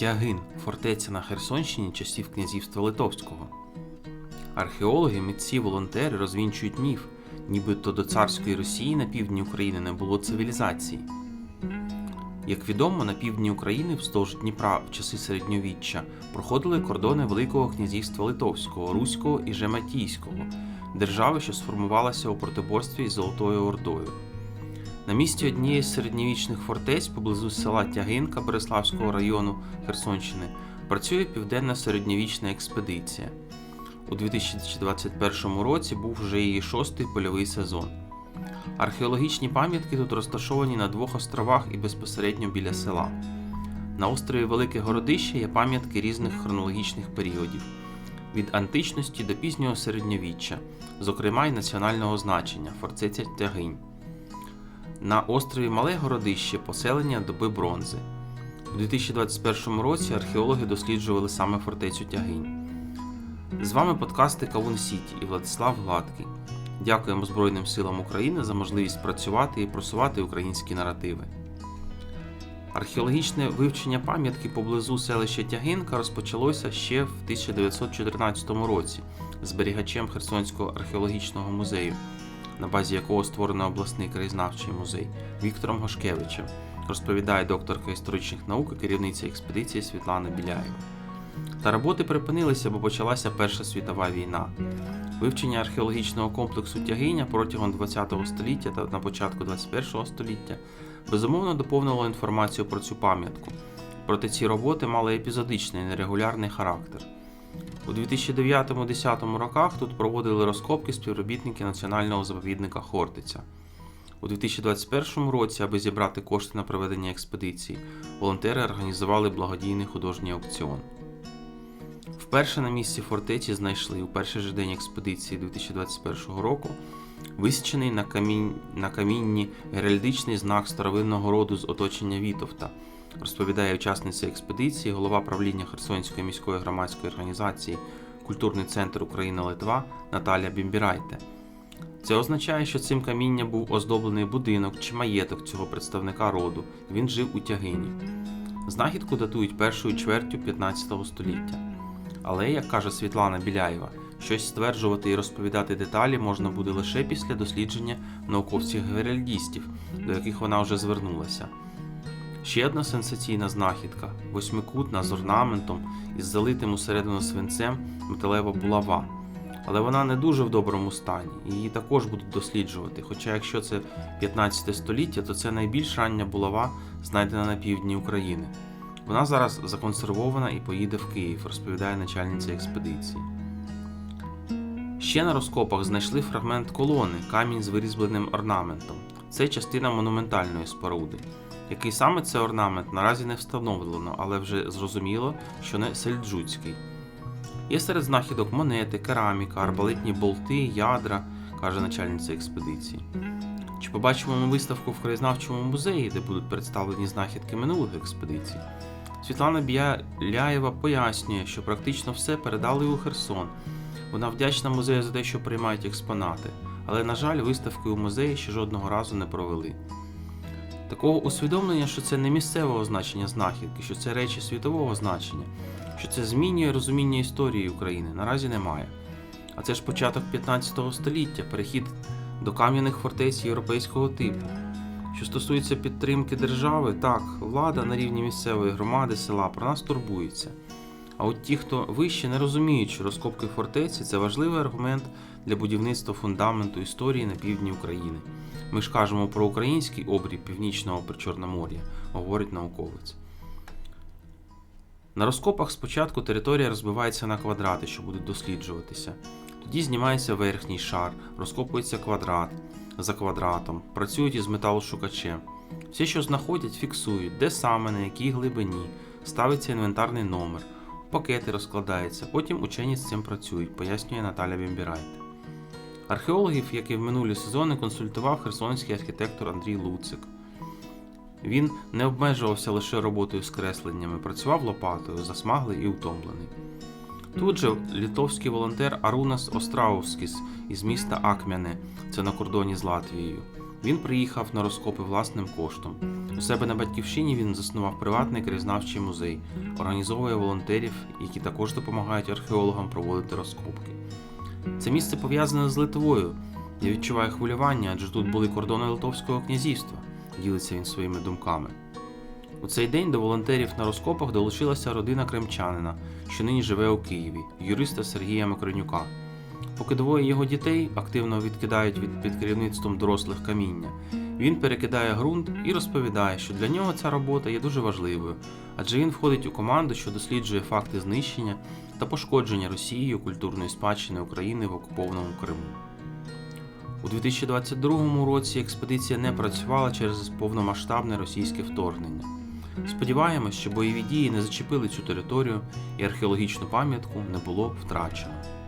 Тягин фортеця на Херсонщині часів князівства Литовського. Археологи, митці, волонтери розвінчують міф, нібито до царської Росії на півдні України не було цивілізації. Як відомо, на півдні України вздовж Дніпра в часи середньовіччя проходили кордони Великого князівства Литовського, Руського і Жематійського, держави, що сформувалася у протиборстві із Золотою Ордою. На місці однієї з середньовічних фортець поблизу села Тягинка Береславського району Херсонщини працює південна середньовічна експедиція. У 2021 році був вже її шостий польовий сезон. Археологічні пам'ятки тут розташовані на двох островах і безпосередньо біля села. На острові Велике Городище є пам'ятки різних хронологічних періодів від античності до пізнього середньовіччя, зокрема й національного значення фортеця Тягинь. На острові Мале Городище поселення доби бронзи. У 2021 році археологи досліджували саме фортецю Тягинь. З вами подкасти Кавун Сіті і Владислав Гладкий. Дякуємо Збройним силам України за можливість працювати і просувати українські наративи. Археологічне вивчення пам'ятки поблизу селища Тягинка розпочалося ще в 1914 році зберігачем Херсонського археологічного музею, на базі якого створено обласний краєзнавчий музей Віктором Гошкевичем, розповідає докторка історичних наук і керівниця експедиції Світлана Біляєва. Та роботи припинилися, бо почалася Перша світова війна. Вивчення археологічного комплексу Тягиня протягом ХХ століття та на початку ХХІ століття безумовно доповнило інформацію про цю пам'ятку. Проте ці роботи мали епізодичний нерегулярний характер. У 2009-10 роках тут проводили розкопки співробітники національного заповідника Хортиця. У 2021 році, аби зібрати кошти на проведення експедиції, волонтери організували благодійний художній аукціон. Вперше на місці фортеці знайшли у перший же день експедиції 2021 року висічений на камінні геральдичний знак старовинного роду з оточення Вітовта, розповідає учасниця експедиції, голова правління Херсонської міської громадської організації Культурний центр Україна-Литва Наталя Бімбірайте. Це означає, що цим камінням був оздоблений будинок чи маєток цього представника роду. Він жив у тягині. Знахідку датують першою чвертю 15 століття. Але, як каже Світлана Біляєва, щось стверджувати і розповідати деталі можна буде лише після дослідження науковців-геральдістів, до яких вона вже звернулася. Ще одна сенсаційна знахідка восьмикутна з орнаментом із залитим усередину свинцем металева булава. Але вона не дуже в доброму стані, її також будуть досліджувати. Хоча, якщо це 15 століття, то це найбільш рання булава, знайдена на півдні України. Вона зараз законсервована і поїде в Київ, розповідає начальниця експедиції. Ще на розкопах знайшли фрагмент колони, камінь з вирізбленим орнаментом. Це частина монументальної споруди. Який саме це орнамент наразі не встановлено, але вже зрозуміло, що не сельджуцький. Є серед знахідок монети, кераміка, арбалетні болти, ядра, каже начальниця експедиції. Чи побачимо ми виставку в краєзнавчому музеї, де будуть представлені знахідки минулих експедицій? Світлана Біляєва пояснює, що практично все передали у Херсон. Вона вдячна музею за те, що приймають експонати, але, на жаль, виставки у музеї ще жодного разу не провели. Такого усвідомлення, що це не місцевого значення знахідки, що це речі світового значення, що це змінює розуміння історії України, наразі немає. А це ж початок 15 століття, перехід до кам'яних фортець європейського типу. Що стосується підтримки держави, так, влада на рівні місцевої громади села про нас турбується. А от ті, хто вище не розуміють, що розкопки фортеці це важливий аргумент для будівництва фундаменту історії на півдні України. Ми ж кажемо про український обрій північного Причорномор'я, говорить науковець. На розкопах спочатку територія розбивається на квадрати, що будуть досліджуватися. Тоді знімається верхній шар, розкопується квадрат за квадратом, працюють із металошукачем. Все, що знаходять, фіксують, де саме, на якій глибині, ставиться інвентарний номер, пакети розкладаються, потім учені з цим працюють, пояснює Наталя Бімбірайте. Археологів, як і в минулі сезони, консультував херсонський архітектор Андрій Луцик. Він не обмежувався лише роботою з кресленнями, працював лопатою, засмаглий і утомлений. Тут же літовський волонтер Арунас Остраускіс із міста Акмяне, це на кордоні з Латвією. Він приїхав на розкопи власним коштом. У себе на батьківщині він заснував приватний краєзнавчий музей, організовує волонтерів, які також допомагають археологам проводити розкопки. Це місце пов'язане з Литвою. Я відчуваю хвилювання, адже тут були кордони Литовського князівства, ділиться він своїми думками. У цей день до волонтерів на розкопах долучилася родина кримчанина, що нині живе у Києві, юриста Сергія Макронюка. Поки двоє його дітей активно відкидають від під керівництвом дорослих каміння, він перекидає ґрунт і розповідає, що для нього ця робота є дуже важливою, адже він входить у команду, що досліджує факти знищення та пошкодження Росією культурної спадщини України в окупованому Криму. У 2022 році експедиція не працювала через повномасштабне російське вторгнення. Сподіваємось, що бойові дії не зачепили цю територію і археологічну пам'ятку не було втрачено.